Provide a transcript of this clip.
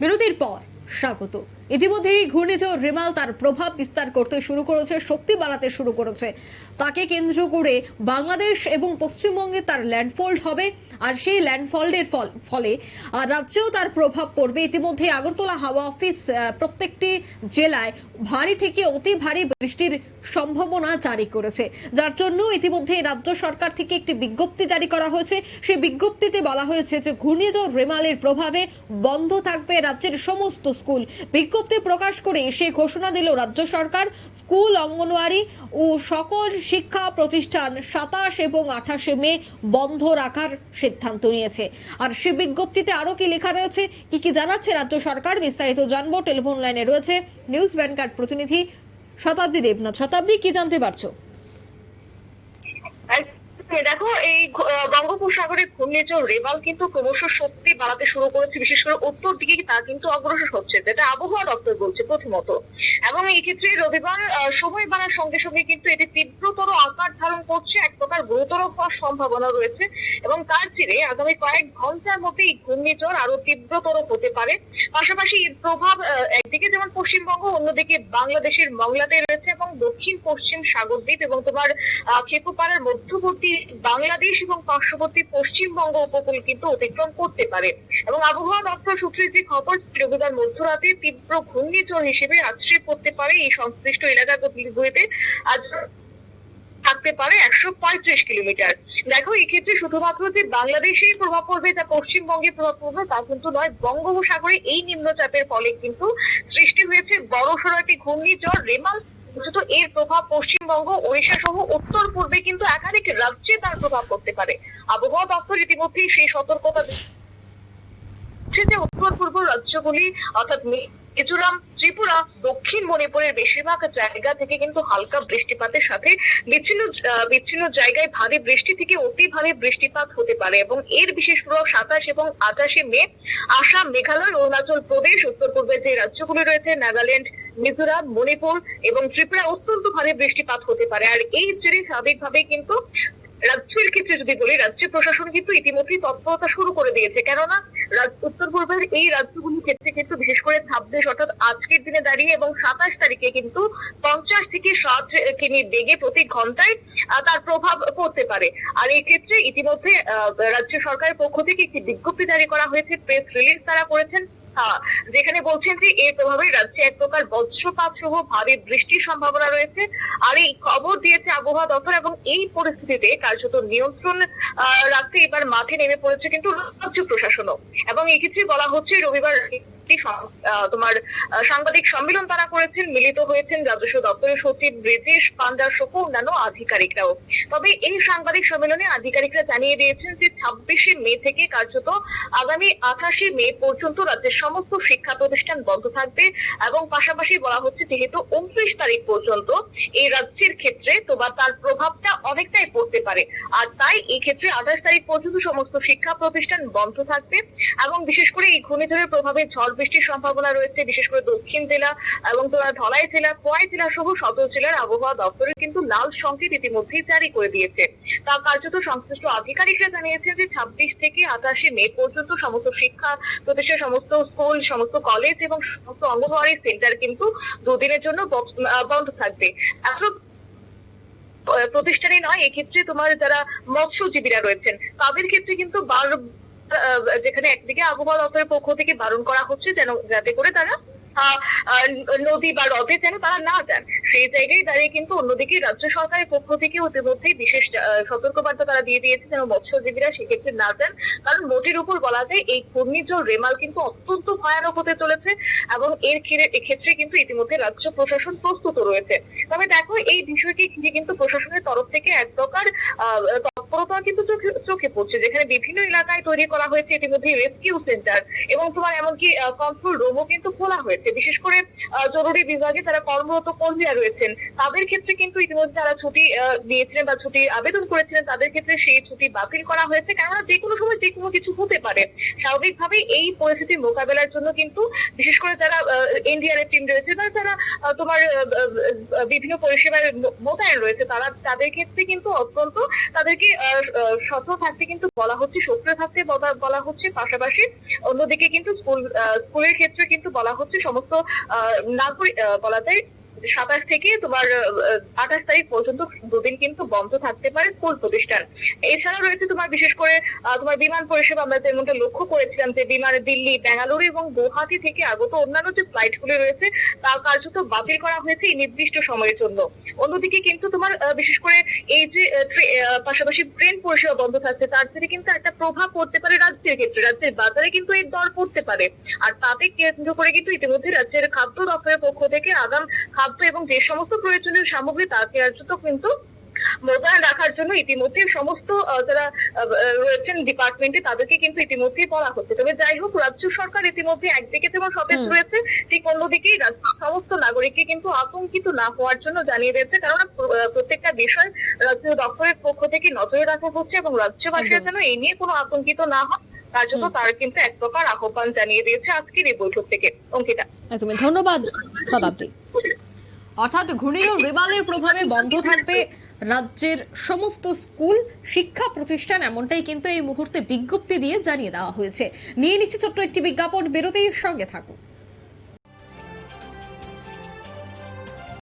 বিরতির পর স্বাগত। ইতিমধ্যেই ঘূর্ণিঝড় রিমাল তার প্রভাব বিস্তার করতে শুরু করেছে, শক্তি বাড়াতে শুরু করেছে। তাকে কেন্দ্র করে বাংলাদেশ এবং পশ্চিমবঙ্গে তার ল্যান্ডফোল্ড হবে, আর সেই ল্যান্ডফোল্ডের ফল- রাজ্যেও তার প্রভাব পড়বে। ইতিমধ্যে আগরতলা হাওয়া অফিস প্রত্যেকটি জেলায় ভারী থেকে অতি ভারী বৃষ্টির সম্ভাবনা জারি করেছে। যার জন্য ইতিমধ্যে রাজ্য সরকার থেকে একটি বিজ্ঞপ্তি জারি করা হয়েছে। সেই বিজ্ঞপ্তিতে বলা হয়েছে যে, ঘূর্ণিঝড় রেমালের প্রভাবে বন্ধ থাকবে রাজ্যের সমস্ত স্কুল। বিজ্ঞপ্তি প্রকাশ করে সে ঘোষণা দিল রাজ্য সরকার, স্কুল, অঙ্গনওয়াড়ি ও সকল শিক্ষা প্রতিষ্ঠান সাতাশ এবং আঠাশে মে বন্ধ রাখার সিদ্ধান্ত নিয়েছে। আর সে বিজ্ঞপ্তিতে আরও কি লেখা রয়েছে, কি কি জানাচ্ছে রাজ্য সরকার, বিস্তারিত জানব। টেলিফোন লাইনে রয়েছে নিউজ ভ্যানগার্ড প্রতিনিধি শতাব্দী দেবনাথ। শতাব্দী, কি জানতে পারছ? দেখো, এই বঙ্গোপসাগরে ঘূর্ণিঝড় রেবাল কিন্তু ক্রমশ শক্তি বাড়াতে শুরু করেছে, বিশেষ করে উত্তর দিকে তা কিন্তু অগ্রসর হচ্ছে, যেটা আবহাওয়া দপ্তর বলছে প্রথমত। এবং এই ক্ষেত্রে রবিবার সময় বাড়ার সঙ্গে সঙ্গে কিন্তু এটি তীব্রতর আকার ধারণ করছে, এক প্রকার গুরুতর হওয়ার সম্ভাবনা রয়েছে, এবং তার জেরে আগামী কয়েক ঘণ্টার মধ্যে এই ঘূর্ণিঝড় আরও তীব্রতর হতে পারে। পাশাপাশি এর প্রভাব একদিকে যেমন পশ্চিমবঙ্গ, অন্যদিকে বাংলাদেশের মংলাতে রয়েছে এবং দক্ষিণ পশ্চিম সাগরদ্বীপ এবং তোমার খেপুপাড়ার মধ্যবর্তী বাংলাদেশ এবং পার্শ্ববর্তী পশ্চিমবঙ্গ উপকূল কিন্তু অতিক্রম করতে পারে। এবং আবহাওয়া দপ্তর সূত্রে যে খবর, রবিবার মধ্যরাতে তীব্র ঘূর্ণিঝড় হিসেবে আশ্রয় পড়তে পারে এই সংশ্লিষ্ট এলাকাগুলিতে আজ থাকতে পারে একশো পঁয়ত্রিশ কিলোমিটার। দেখো, এক্ষেত্রে শুধুমাত্র যে বাংলাদেশেই প্রভাব পড়বে তা পশ্চিমবঙ্গে প্রভাব পড়বে, তা কিন্তু নয়, বঙ্গোপসাগরে এই নিম্নচাপের ফলে কিন্তু সৃষ্টি হয়েছে বড়সড় একটি ঘূর্ণিঝড় রেমাল। বস্তুত এর প্রভাব পশ্চিমবঙ্গ ওড়িশা সহ উত্তর পূর্বে কিন্তু একাধিক রাজ্যে তার প্রভাব পড়তে পারে। আবহাওয়া দপ্তর ইতিমধ্যেই সেই সতর্কতা দিচ্ছে যে উত্তর পূর্ব রাজ্যগুলি, অর্থাৎ মিজোরাম, ত্রিপুরা, দক্ষিণ মণিপুরের বেশিরভাগ জায়গা থেকে কিন্তু হালকা বৃষ্টিপাতের সাথে বিচ্ছিন্ন বিচ্ছিন্ন জায়গায় ভারী বৃষ্টি থেকে অতি ভারী বৃষ্টিপাত হতে পারে এবং এর বিশেষ প্রভাব সাতাশ এবং আঠাশে মে, আসাম, মেঘালয়, অরুণাচল প্রদেশ, উত্তর পূর্বের যে রাজ্যগুলি রয়েছে, নাগাল্যান্ড, মিজোরাম, মণিপুর এবং ত্রিপুরা অত্যন্ত ভারী বৃষ্টিপাত হতে পারে। আর এই জেরে স্বাভাবিকভাবেই কিন্তু রাজ্যের ক্ষেত্রে যদি বলি রাজ্য প্রশাসন কিন্তু ইতিমধ্যেই তৎপরতা শুরু করে দিয়েছে। কেননা উত্তর পূর্বের এই রাজ্যগুলির ক্ষেত্রে কিন্তু বিশেষ করে ছাব্বিশ অর্থাৎ আজকের দিনে দাঁড়িয়ে এবং সাতাশ তারিখে কিন্তু পঞ্চাশ থেকে ষাট কিমি বেগে প্রতি ঘন্টায় তার প্রভাব পড়তে পারে। আর এই ক্ষেত্রে ইতিমধ্যে রাজ্য সরকারের পক্ষ থেকে একটি বিজ্ঞপ্তি জারি করা হয়েছে, প্রেস রিলিজ তারা করেছেন। যেখানে বলছেন যে এর প্রভাবে রাজ্যে এক প্রকার বজ্রপাত সহ ভারী বৃষ্টির সম্ভাবনা রয়েছে। আর এই খবর দিয়েছে আবহাওয়া দপ্তর এবং এই পরিস্থিতিতে কার্যত নিয়ন্ত্রণ রাখতে এবার মাঠে নেমে পড়েছে কিন্তু রাজ্য প্রশাসনও। এবং এক্ষেত্রে বলা হচ্ছে রবিবার একটি তোমার সাংবাদিক সম্মেলন তারা করেছেন, মিলিত হয়েছেন রাজস্ব দপ্তরের সচিব ব্রিজেশ পান্ডার সহ অন্যান্য আধিকারিকরাও। তবে এই সাংবাদিক সম্মেলনে আধিকারিকরা জানিয়ে দিয়েছেন যে ছাব্বিশে মে থেকে কার্যত আগামী আঠাশে মে পর্যন্ত রাজ্যের সমস্ত শিক্ষা প্রতিষ্ঠান বন্ধ থাকবে এবং পাশাপাশি বলা হচ্ছে যেহেতু উনত্রিশ তারিখ পর্যন্ত এই রাজ্যের ক্ষেত্রে তোমার তার প্রভাবটা অনেকটাই পড়তে পারে। আর তাই এই ক্ষেত্রে আঠাশ তারিখ পর্যন্ত সমস্ত শিক্ষা প্রতিষ্ঠান বন্ধ থাকবে এবং বিশেষ করে এই ঘূর্ণিঝড়ের প্রভাবে ঝড় বৃষ্টির সম্ভাবনা রয়েছে, বিশেষ করে দক্ষিণ জেলা এবং ধলাই জেলা খোয়াই জেলা সহ সদর জেলার আবহাওয়া দপ্তরের কিন্তু লাল সংকেত ইতিমধ্যেই জারি করে দিয়েছে। তা কার্যত সংশ্লিষ্ট আধিকারিকরা জানিয়েছেন যে ছাব্বিশ থেকে আঠাশে মে পর্যন্ত সমস্ত শিক্ষা প্রতিষ্ঠান, সমস্ত স্কুল, সমস্ত কলেজ এবং সমস্ত অঙ্গনওয়াড়ি সেন্টার কিন্তু দুদিনের জন্য বন্ধ- থাকবে। এখন প্রতিষ্ঠানে নয়, এক্ষেত্রে তোমার যারা মৎস্যজীবীরা রয়েছেন, তাদের ক্ষেত্রে কিন্তু বার যেখানে একদিকে আবহাওয়া দপ্তরের পক্ষ থেকে বারণ করা হচ্ছে যেন যাতে করে তারা নদী বা হ্রদে যেন তারা না যান। সেই জায়গায় দাঁড়িয়ে কিন্তু অন্যদিকে রাজ্য সরকারের পক্ষ থেকে ইতিমধ্যেই বিশেষ সতর্কবার্তা তারা দিয়ে দিয়েছে যেন মৎস্যজীবীরা সেক্ষেত্রে না যান। কারণ মোটির উপর বলা যায়, এই ঘূর্ণিঝড় রেমাল কিন্তু অত্যন্ত ভয়ানক হতে চলেছে এবং এর ক্ষেত্রে- কিন্তু ইতিমধ্যে রাজ্য প্রশাসন প্রস্তুত রয়েছে। তবে দেখো, এই বিষয়কে কিন্তু প্রশাসনের তরফ থেকে এক প্রকার তৎপরতা কিন্তু চোখে পড়ছে যেখানে বিভিন্ন এলাকায় তৈরি করা হয়েছে ইতিমধ্যে রেস্কিউ সেন্টার এবং তোমার এমনকি কন্ট্রোল রুমও কিন্তু খোলা হয়েছে। বিশেষ করে জরুরি বিভাগে তারা কর্মরত কর্মীরা রয়েছেন তাদের ক্ষেত্রে কিন্তু ইতিমধ্যে যারা ছুটি আহ, দিয়েছিলেন বা ছুটি আবেদন করেছিলেন তাদের ক্ষেত্রে সেই ছুটি বাতিল করা হয়েছে। কেননা যে কোনো সময় যে কোনো কিছু হতে পারে। স্বাভাবিকভাবে এই পরিস্থিতি মোকাবেলার জন্য কিন্তু বিশেষ করে যারা এনডিআরএফ টিম রয়েছে বা যারা তোমার বিভিন্ন পরিষেবার মোতায়েন রয়েছে তারা তাদের ক্ষেত্রে কিন্তু অত্যন্ত তাদেরকে সচল থাকতে কিন্তু বলা হচ্ছে, সক্রিয় থাকতে বলা- হচ্ছে। পাশাপাশি অন্যদিকে কিন্তু স্কুল স্কুলের ক্ষেত্রে কিন্তু বলা হচ্ছে, সমস্ত নাগরিক বলা যায় সাতাশ থেকে তোমার আঠাশ তারিখ পর্যন্ত দুদিন কিন্তু বন্ধ থাকতে পারে স্কুল প্রতিষ্ঠান। এছাড়া রয়েছে তোমার, বিশেষ করে তোমার বিমান পরিষেবা আমরা মধ্যে লক্ষ্য করেছিলাম যে বিমানে দিল্লি বেঙ্গালুরু এবং গুয়াহাটি থেকে আগত অন্যান্য যে ফ্লাইট গুলি রয়েছে, তা কার্যত বাতিল করা হয়েছে এই নির্দিষ্ট সময়ের জন্য। অন্যদিকে কিন্তু তোমার বিশেষ করে এই যে পাশাপাশি ট্রেন পরিষেবা বন্ধ থাকছে, তার থেকে কিন্তু একটা প্রভাব পড়তে পারে রাজ্যের ক্ষেত্রে। রাজ্যের বাজারে কিন্তু এর দর পড়তে পারে। আর তাতে কেন্দ্র করে কিন্তু ইতিমধ্যে রাজ্যের খাদ্য দপ্তরের পক্ষ থেকে আগাম খাদ্য এবং যে সমস্ত প্রয়োজনীয় সামগ্রী তা কার্যত কিন্তু মোতায়েন রাখার জন্য ইতিমধ্যে সমস্ত যারা রয়েছেন ডিপার্টমেন্টে তাদেরকে কিন্তু ইতিমধ্যেই বলা হচ্ছে। তবে যাই হোক রাজ্য সরকার ইতিমধ্যে একদিকে যেমন সতেজ রয়েছে ঠিক অন্যদিকেই সমস্ত নাগরিককে কিন্তু আতঙ্কিত না হওয়ার জন্য জানিয়ে দিয়েছে। কারণ প্রত্যেকটা বিষয় রাজ্য দপ্তরের পক্ষ থেকে নজরে রাখা হচ্ছে এবং রাজ্যবাসীরা যেন এই নিয়ে কোনো আতঙ্কিত না হয় তার জন্য। তার কিন্তু এক প্রকার আহ্বান জানিয়ে দিয়েছে আজকের এই বৈঠক থেকে। অঙ্কিতা। ধন্যবাদ শতাব্দী অর্থাৎ ঘূর্ণিঝড় রেমালের প্রভাবে বন্ধ থাকবে রাজ্যের সমস্ত স্কুল, শিক্ষা প্রতিষ্ঠান, এমনটাই কিন্তু এই মুহূর্তে বিজ্ঞপ্তি দিয়ে জানিয়ে দেওয়া হয়েছে। নিয়ে নিচ্ছে ছোট্ট একটি বিজ্ঞাপন বেরোতেই সঙ্গে থাকুন।